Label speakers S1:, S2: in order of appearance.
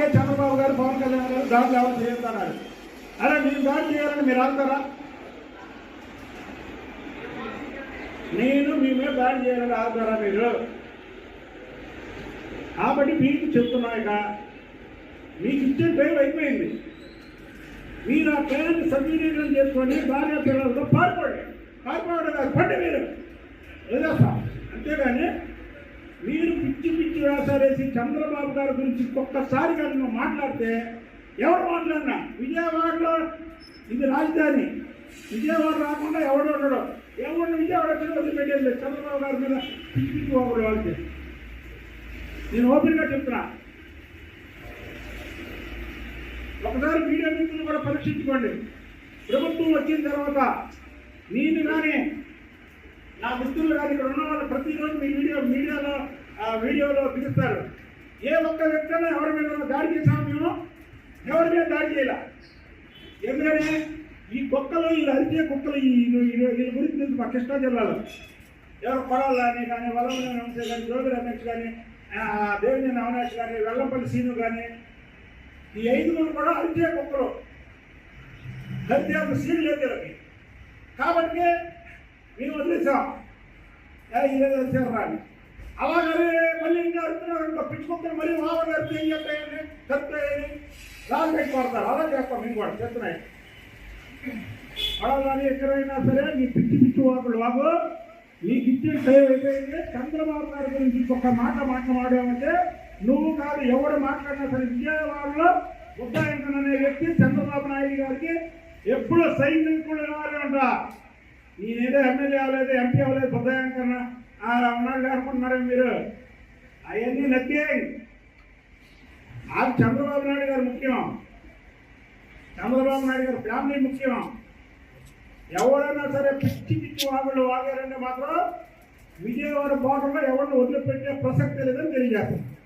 S1: దానికే చంద్రబాబు గారు పవన్ కళ్యాణ్ గారు దాడులు ఎవరు చేస్తున్నారు అరే మీరు దాడి చేయాలని మీరు అంటారా నేను మీ మీద దాడి చేయాలని ఆగుతారా మీరు? కాబట్టి మీకు చెప్తున్నా ఇక మీకు ఇచ్చే టైం అయిపోయింది. మీరు ఆ టైంని సద్వినియోగం చేసుకొని భార్య పిల్లలతో పారిపోండి. పారిపోవడం కాదు పండి మీరు. ఏదో అంతేగాని పిచ్చి పిచ్చి వేసారేసి చంద్రబాబు గారి గురించి ఒక్కసారి కానీ నువ్వు మాట్లాడితే ఎవరు మాట్లాడినా? విజయవాడలో ఇది రాజధాని. విజయవాడ రాకుండా ఎవడు ఉండడు. ఎవరిని విజయవాడ వదిలిపెట్టేది చంద్రబాబు గారి మీద పిచ్చి పిచ్చి ఒకడు వాళ్ళకి నేను ఓపెన్గా చెప్తున్నా. ఒకసారి మీడియా మిత్రులు కూడా పరీక్షించుకోండి. ప్రభుత్వం వచ్చిన తర్వాత నేను కానీ నా మిత్రులు కానీ ఇక్కడ ఉన్న వాళ్ళు ప్రతిరోజు మీ వీడియో మీడియాలో ఆ, వీడియోలో పిలుస్తారు. ఏ ఒక్క వ్యక్తి ఎవరి మీద దాడి చేసాము మేము ఎవరి మీద దాడి చేయాల. ఎందుకని ఈ కుక్కలు ఈ అరిచే కుక్కలు వీళ్ళ గురించి తెలుసు మా కృష్ణా జిల్లాలో. ఎవరు కొడాలని కానీ వల్లభనేని వంశీ కానీ జోగి రమేష్ కానీ దేవినేని అవినాష్ కానీ వెల్లంపల్లి సీను కానీ ఈ ఐదుగురు కూడా అరిచే కుక్కలు. హత్య సీన్ లేదు వీళ్ళకి. కాబట్టి మేము వదిలేసాం. ఏదో ఇదేదో వచ్చారు రాని. అలాగనే మళ్ళీ ఇంకా అడుగుతున్నారు ఇంకా పిచ్చుకుంటారు మళ్ళీ మామూలు ఏం చెప్తాయని చెప్తాయని రాళ్ళు పెట్టి అలా చేస్తాం మేము కూడా చెప్తున్నాయి అలాగని ఎక్కడైనా సరే నీ పిచ్చి పిచ్చి వాకులు వాగు నీకు ఇచ్చిన టైం చంద్రబాబు గారి గురించి ఒక్క మాట మాట్లాడామంటే నువ్వు కాదు ఎవడు మాట్లాడినా సరే విజయవాడలో ఉద్దాయంకన్ అనే వ్యక్తి చంద్రబాబు నాయుడు గారికి ఎప్పుడూ సైనికుడు వారు అంట నేనేదో ఎమ్మెల్యే అవ్వలేదు ఎంపీ అవ్వలేదు ఆ రమణాలు అనుకుంటున్నారు మీరు. అవన్నీ నథింగ్ అది చంద్రబాబు నాయుడు గారు ముఖ్యం. చంద్రబాబు నాయుడు గారి ఫ్యామిలీ ముఖ్యం. ఎవరైనా సరే పిచ్చి పిచ్చి వాళ్ళు వాగారంటే మాత్రం విజయవాడ బార్డర్లో ఎవరిని వదిలిపెట్టే ప్రసక్తి లేదని తెలియజేస్తాం.